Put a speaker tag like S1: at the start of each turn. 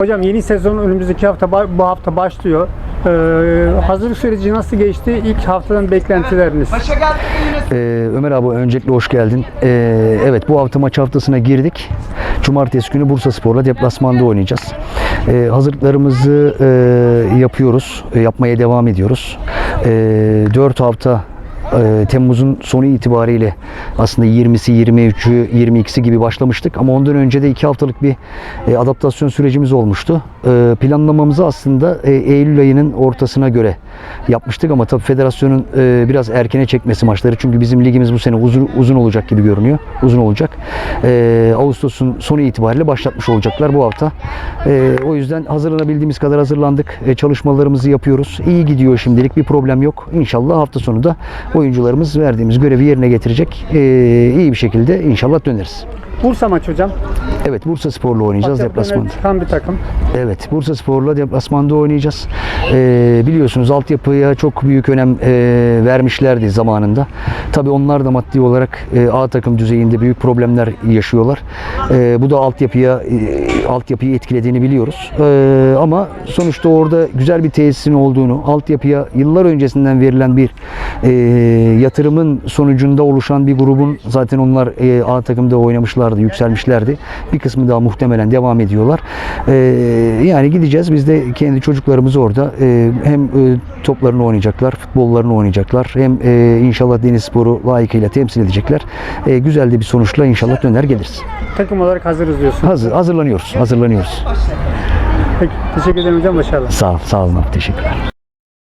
S1: Hocam yeni sezon önümüzdeki hafta bu hafta başlıyor. Ee, hazırlık süreci nasıl geçti? İlk haftadan beklentileriniz.
S2: Ee, Ömer abi öncelikle hoş geldin. Ee, evet bu hafta maç haftasına girdik. Cumartesi günü Bursa Spor'la deplasmanda oynayacağız. Ee, hazırlıklarımızı e, yapıyoruz. E, yapmaya devam ediyoruz. E, 4 hafta e, Temmuz'un sonu itibariyle aslında 20'si, 23'ü, 22'si gibi başlamıştık. Ama ondan önce de 2 haftalık bir e, adaptasyon sürecimiz olmuştu. E, planlamamızı aslında e, Eylül ayının ortasına göre yapmıştık ama tabii federasyonun e, biraz erkene çekmesi maçları. Çünkü bizim ligimiz bu sene uzun, uzun olacak gibi görünüyor. Uzun olacak. E, Ağustos'un sonu itibariyle başlatmış olacaklar bu hafta. O yüzden hazırlanabildiğimiz kadar hazırlandık. Çalışmalarımızı yapıyoruz. İyi gidiyor şimdilik. Bir problem yok. İnşallah hafta sonu da oyuncularımız verdiğimiz görevi yerine getirecek. E, iyi bir şekilde inşallah döneriz.
S1: Bursa maç hocam.
S2: Evet Bursa Spor'la oynayacağız
S1: Altyapıdan
S2: deplasmanda.
S1: Çıkan bir takım.
S2: Evet, Bursa Spor'la deplasmanda oynayacağız. Ee, biliyorsunuz altyapıya çok büyük önem e, vermişlerdi zamanında. Tabii onlar da maddi olarak e, A takım düzeyinde büyük problemler yaşıyorlar. E, bu da altyapıya e, altyapıyı etkilediğini biliyoruz. E, ama sonuçta orada güzel bir tesisin olduğunu, altyapıya yıllar öncesinden verilen bir e, yatırımın sonucunda oluşan bir grubun zaten onlar e, A takımda oynamışlardı, yükselmişlerdi. Bir kısmı daha muhtemelen devam ediyorlar. E, yani gideceğiz. Biz de kendi çocuklarımız orada e, hem e, toplarını oynayacaklar, futbollarını oynayacaklar. Hem e, inşallah Deniz Sporu layıkıyla temsil edecekler. E, güzel de bir sonuçla inşallah döner geliriz.
S1: Takım olarak hazırız diyorsun.
S2: Hazır, hazırlanıyoruz, hazırlanıyoruz.
S1: Peki, teşekkür ederim hocam. Başarılar.
S2: Sağ ol, sağ olun. Teşekkürler.